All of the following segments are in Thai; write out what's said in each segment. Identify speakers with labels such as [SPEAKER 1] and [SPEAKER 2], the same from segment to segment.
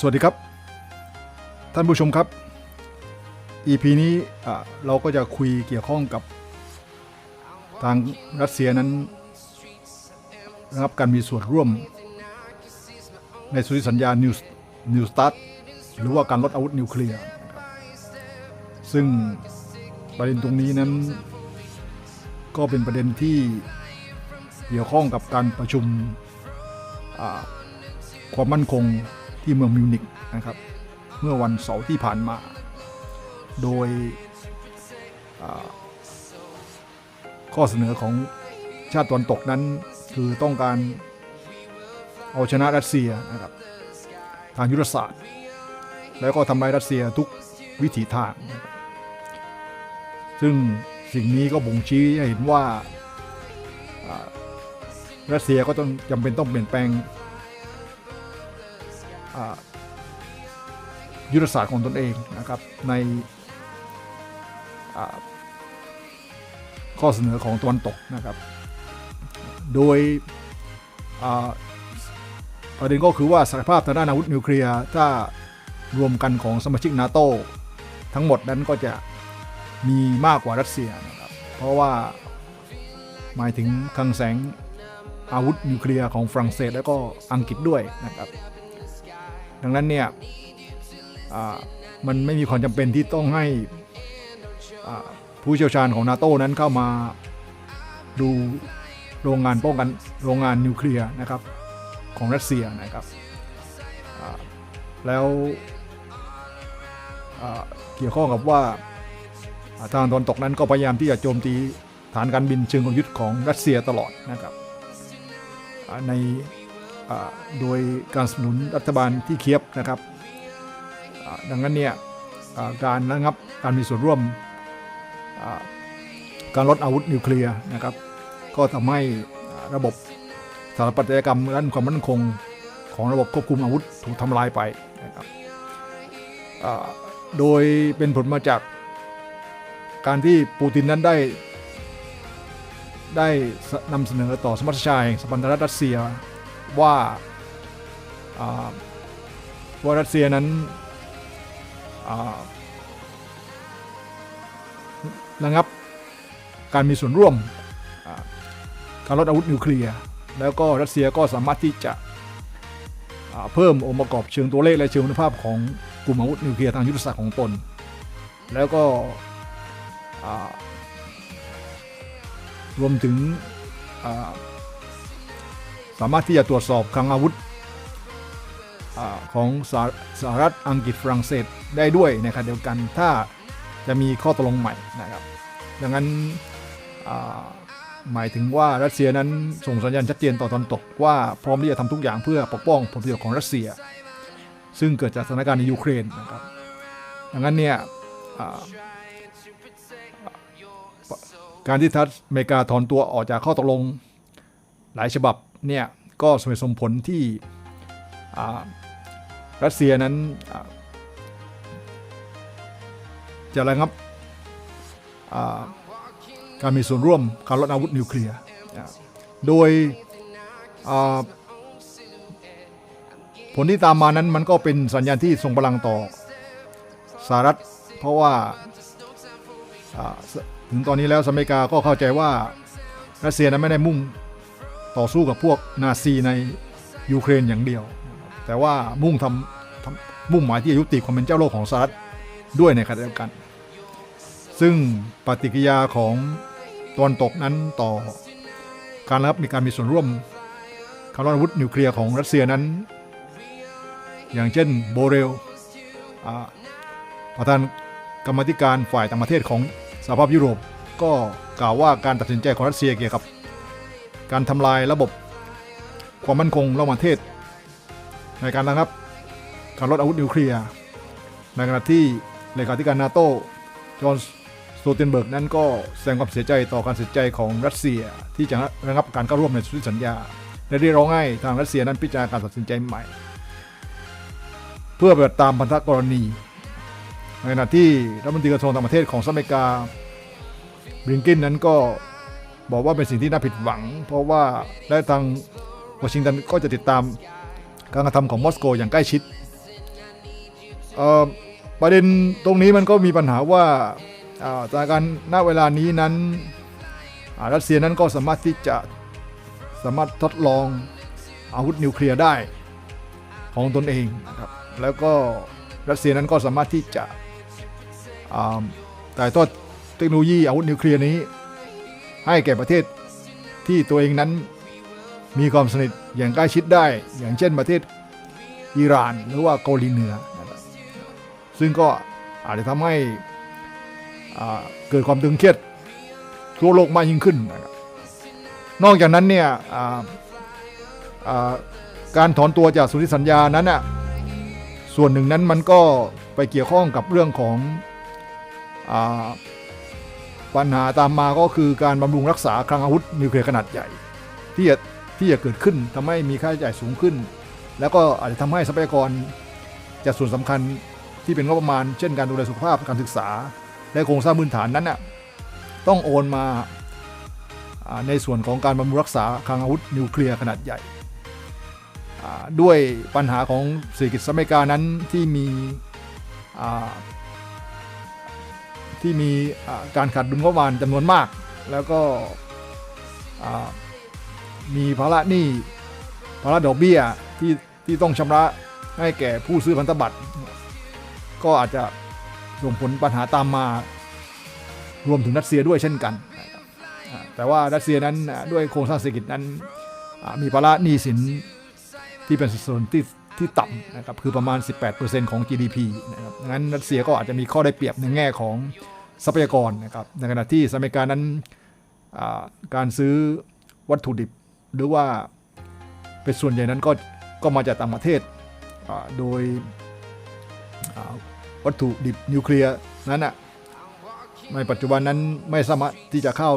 [SPEAKER 1] สวัสดีครับ ท่านผู้ชมครับ EP นี้เราก็จะคุยเกี่ยวข้องกับทางรัสเซียนั้นรับการมีส่วนร่วมในสนธิสัญญานิวนิวสตาร์หรือว่าการลดอาวุธนิวเคลียร์ซึ่งประเด็นตรงนี้นั้น ก็เป็นประเด็นที่เกี่ยวข้องกับการประชุมความมั่นคง ที่เมืองมิวนิกนะครับ เมื่อวันเสาร์ที่ผ่านมา โดยข้อเสนอของชาติตะวันตกนั้นคือต้องการเอาชนะรัสเซียนะครับทางยุทธศาสตร์ แล้วก็ทำลายรัสเซียทุกวิถีทาง ซึ่งสิ่งนี้ก็บ่งชี้ให้เห็นว่ารัสเซียก็ต้องจำเป็นต้องเปลี่ยนแปลง ยุทธศาสตร์ของตนเองนะครับในข้อเสนอของตะวันตกนะครับ โดยประเด็นก็คือว่าศักยภาพทางด้านอาวุธนิวเคลียร์ถ้ารวมกันของสมาชิกนาโตทั้งหมดนั้นก็จะมีมากกว่ารัสเซียนะครับ เพราะว่าหมายถึงคลังแสงอาวุธนิวเคลียร์ของฝรั่งเศสและก็อังกฤษด้วยนะครับ ดังนั้นเนี่ยมันไม่มีความจำเป็นที่ต้องให้ผู้เชี่ยวชาญของนาโต้นั้นเข้ามาดูโรงงานป้องกันโรงงานนิวเคลียร์นะครับของรัสเซียนะครับแล้วเกี่ยวข้องกับว่าทางตะวันตกนั้นก็พยายามที่จะโจมตีฐานการบินเชิงกลยุทธ์ของรัสเซียตลอดนะครับใน โดยการสนุนรัฐบาลที่เคียบนะครับดังนั้นเนี่ยการระงับการมีส่วนร่วมการลดอาวุธนิวเคลียร์นะครับ ก็ทำให้ระบบสถาปัตยกรรมด้านความมั่นคงของระบบควบคุมอาวุธถูกทำลายไปนะครับโดยเป็นผลมาจากการที่ปูตินนั้นได้ ได้นำเสนอต่อสมัชชาแห่งสหพันธรัฐรัสเซีย ว่าว่ารัสเซียนั้นระงับการมีส่วนร่วมการลดอาวุธนิวเคลียร์แล้วก็รัสเซียก็สามารถที่จะเพิ่มองค์ประกอบเชิงตัวเลขและเชิงคุณภาพของกลุ่มอาวุธนิวเคลียร์ทางยุทธศาสตร์ของตน แล้วก็รวมถึง สามารถที่จะตรวจสอบคลังอาวุธอของสหสหรัฐอังกฤษฝรั่งเศสได้ด้วยในขณะเดียวกันถ้าจะมีข้อตกลงใหม่นะครับ ดังนั้นหมายถึงว่ารัสเซียนั้นส่งสัญญาณชัดเจนต่อตอนตกว่าพร้อมที่จะทำทุกอย่างเพื่อปกป้องผลประโยชน์ของรัสเซีย ซึ่งเกิดจากสถานการณ์ในยูเครนนะครับดังนั้นเนี่ยการที่ทัสอเมริกาถอนตัวออกจากข้อตกลงหลายฉบับ เนี่ยก็สมเหตุสมผลที่รัสเซียนั้นอ่าจะระงับการมีส่วนร่วมการลดอาวุธนิวเคลียร์ โดยผลที่ตามมานั้นมันก็เป็นสัญญาณที่ส่งพลังต่อสหรัฐ เพราะว่าถึงตอนนี้แล้วสหรัฐอเมริกาก็เข้าใจว่ารัสเซียนั้นไม่ได้มุ่ง ต่อสู้กับพวกนาซีในยูเครนอย่างเดียว แต่ว่ามุ่งทำทำมุ่งหมายที่จะยุติความเป็นเจ้าโลกของสหรัฐด้วยในขณะเดียวกัน ซึ่งปฏิกิริยาของตะวันตกนั้นต่อการรับมีการมีส่วนร่วมการลดอาวุธนิวเคลียร์ของรัสเซียนั้น อย่างเช่นโบเรลประธานกรรมธิการฝ่ายต่างประเทศของสหภาพยุโรป ก็กล่าวว่าการตัดสินใจของรัสเซียเกี่ยวกับ การทำลายระบบความมั่นคงระหว่างประเทศ ในการระงับการลดอาวุธนิวเคลียร์ในขณะที่เลขาธิการนาโต้จอห์นสโตเทนเบิร์กนั้นก็แสดงความเสียใจต่อการเสียใจของรัสเซียที่จะระงับการเข้าร่วมในสัญญาและเรียกร้องให้ทางรัสเซียนั้นพิจารณาการตัดสินใจใหม่ เพื่อปฏิบัติตามพันธกรณี ในขณะที่รัฐมนตรีกระทรวงต่างประเทศของสหรัฐอเมริกาบริงกินนั้นก็ บอกว่าเป็นสิ่งที่น่าผิดหวัง เพราะว่าและทางวอชิงตันก็จะติดตามการกระทำของมอสโกอย่างใกล้ชิดประเด็นตรงนี้มันก็มีปัญหาว่าอ่าสถานการณ์ณเวลานี้นั้นรัสเซียนั้นก็สามารถที่จะสามารถทดลองอาวุธนิวเคลียร์ได้ของตนเองนะครับแล้วก็รัสเซียนั้นก็สามารถที่จะอ่าถ่ายทอดเทคโนโลยีอาวุธนิวเคลียร์นี้ ให้แก่ประเทศที่ตัวเองนั้นมีความสนิทอย่างใกล้ชิดได้ อย่างเช่นประเทศอิหร่านหรือว่าเกาหลีเหนือนะซึ่งก็อาจจะทำให้เกิดความตึงเครียดทั่วโลกมากยิ่งขึ้นนะครับนอกจากนั้นเนี่ยการถอนตัวจากสนธิสัญญานั้นอะส่วนหนึ่งนั้นมันก็ไปเกี่ยวข้องกับเรื่องของอ ปัญหาตามมาก็คือการบำรุงรักษาคลังอาวุธนิวเคลียร์ขนาดใหญ่ ที่จะที่จะเกิดขึ้นทำให้มีค่าใช้จ่ายสูงขึ้น แล้วก็อาจจะทำให้ทรัพยากรจากส่วนสำคัญที่เป็นงบประมาณ เช่นการดูแลสุขภาพการศึกษา และโครงสร้างพื้นฐานนั้นน่ะต้องโอนมาในส่วนของการบำรุงรักษาคลังอาวุธนิวเคลียร์ขนาดใหญ่ ด้วยปัญหาของเศรษฐกิจสหรัฐอเมริกานั้นที่มี ที่มีการขาดดุลงบประมาณจำนวนมาก แล้วก็มีภาระหนี้ภาระดอกเบี้ยที่ที่ต้องชำระให้แก่ผู้ซื้อพันธบัตร ก็อาจจะส่งผลปัญหาตามมารวมถึงรัสเซียด้วยเช่นกัน แต่ว่ารัสเซียนั้นด้วยโครงสร้างเศรษฐกิจนั้นมีภาระหนี้สินที่เป็นสัดส่วนที่ ที่ต่ำนะครับคือประมาณ 18%ของ GDP นะครับงั้นรัสเซียก็อาจจะมีข้อได้เปรียบในแง่ของทรัพยากรนะครับในขณะที่สหรัฐอเมริกานั้นการซื้อวัตถุดิบ หรือว่าเป็นส่วนใหญ่นั้นก็ก็มาจากต่างประเทศโดยวัตถุดิบนิวเคลียร์นั้นอะในปัจจุบันนั้นไม่สามารถที่จะเข้า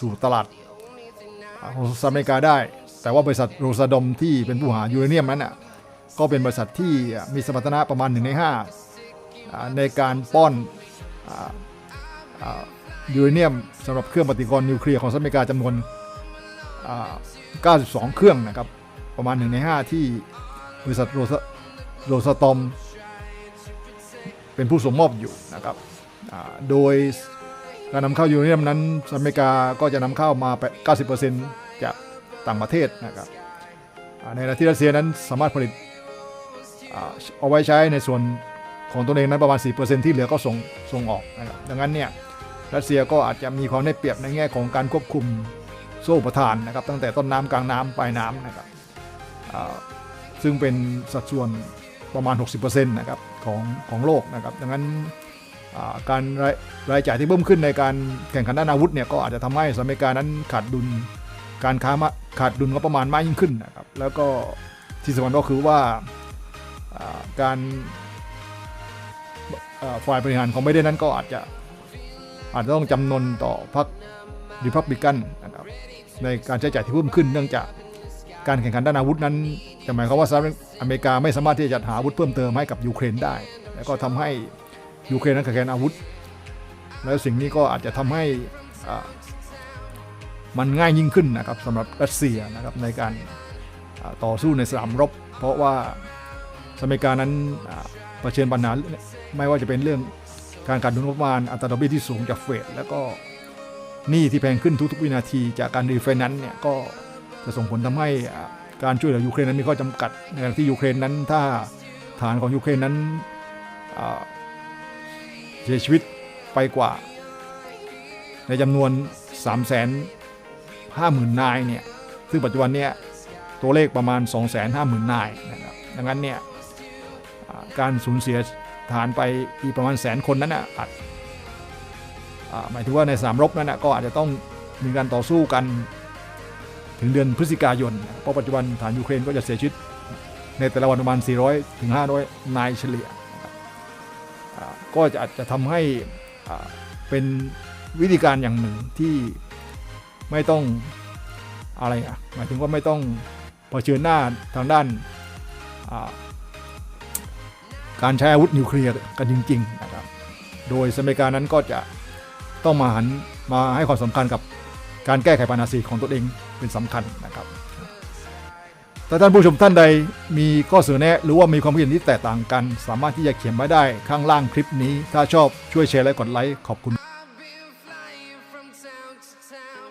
[SPEAKER 1] สู่ตลาดอ่าของสหรัฐอเมริกาได้ แต่ว่าบริษัทโรซาดอมที่เป็นผู้หายูเรเนียมนั้นอะ ก็เป็นบริษัทที่มีสมรรถนะประมาณ 1 ใน5อ่าในการป้อนออยูเรเนียมสำหรับเครื่องปฏิกรณ์นิวเคลียร์ของสหรัฐอเมริกาจำนวน 92 เครื่องนะครับ ประมาณ 1 ใน 5 ที่บริษัทโรซโรซาตอมเป็นผู้ส่งมอบอยู่นะครับ โดยการนำเข้ายูเรเนียมนั้นสหรัฐอเมริกาก็จะนำเข้ามาไป90%จากต่างประเทศนะครับในขณะที่รัสเซียนั้นสามารถผลิต เอาไว้ใช้ในส่วนของตัวเองนั้นประมาณ 4%ที่เหลือก็ส่งส่งออกนะครับดังนั้นเนี่ยรัสเซียก็อาจจะมีความได้เปรียบในแง่ของการควบคุมโซ่ประทานนะครับ ตั้งแต่ต้นน้ำกลางน้ำปลายน้ำนะครับซึ่งเป็นสัดส่วนประมาณ 60%นะครับของของโลกนะครับ ดังนั้นการรายรายจ่ายที่เพิ่มขึ้นในการแข่งขันด้านอาวุธเนี่ยก็อาจจะทำให้สหรัฐอเมริกานั้นขาดดุลการค้ามาขาดดุลก็ประมาณมากยิ่งขึ้นนะครับ แล้วก็ที่สำคัญก็คือว่า การฝ่ายบริหารของไบเดนนั้นก็อาจจะอาจจะต้องจำนนต่อพรรคริพับลิกันนะครับในการใช้จ่ายที่เพิ่มขึ้นเนื่องจากการแข่งขันด้านอาวุธนั้นจะหมายความว่าสหรัฐอเมริกาไม่สามารถที่จะจัดหาอาวุธเพิ่มเติมให้กับยูเครนได้ แล้วก็ทำให้ยูเครนนั้นขาดแคลนอาวุธ แล้วสิ่งนี้ก็อาจจะทำให้มันง่ายยิ่งขึ้นนะครับสำหรับรัสเซียนะครับในการต่อสู้ในสนามรบ เพราะว่า อเมริกานั้นเผชิญปัญหาไม่ว่าจะเป็นเรื่องการขาดดุลงบประมาณอัตราดอกเบี้ยที่สูงจากเฟดแล้วก็หนี้ที่แพงขึ้นทุกๆวินาทีจากการรีไฟแนนซ์เนี่ยก็จะส่งผลทำให้การช่วยเหลือยูเครนนั้นมีข้อจำกัดในขณะที่ยูเครนนั้นถ้าฐานของยูเครนนั้นเสียชีวิตไปกว่า ในจำนวน 3 5 0 0 0 0นายเนี่ย ซึ่งปัจจุบันเนี่ยตัวเลขประมาณ 2 5 0 0 0 0นายนะครับ ดังนั้นเนี่ย การสูญเสียฐานไปอีกประมาณแสนคนนั้นนะอาจหมายถึงว่าในสามรบนั้นนะก็อาจจะต้องมีการต่อสู้กันถึงเดือนพฤศจิกายน เพราะปัจจุบันฐานยูเครนก็จะเสียชีวิตในแต่ละวันประมาณ 400 ถึง 500 นายเฉลี่ย ก็จะอาจจะทำให้เป็นวิธีการอย่างหนึ่งที่ไม่ต้องอะไรอะ หมายถึงว่าไม่ต้องเผชิญหน้าทางด้านา การใช้อาวุธนิวเคลียร์กันจริงๆนะครับ โดยสหรัฐอเมริกานั้นก็จะต้องมาหันมาให้ความสำคัญกับการแก้ไขปัญหาเศรษฐกิจของตัวเองเป็นสำคัญนะครับถ้าท่านผู้ชมท่านใดมีข้อเสนอแนะ หรือว่ามีความคิดเห็นที่แตกต่างกัน สามารถที่จะเขียนไว้ได้ข้างล่างคลิปนี้ ถ้าชอบช่วยแชร์และกดไลค์ขอบคุณ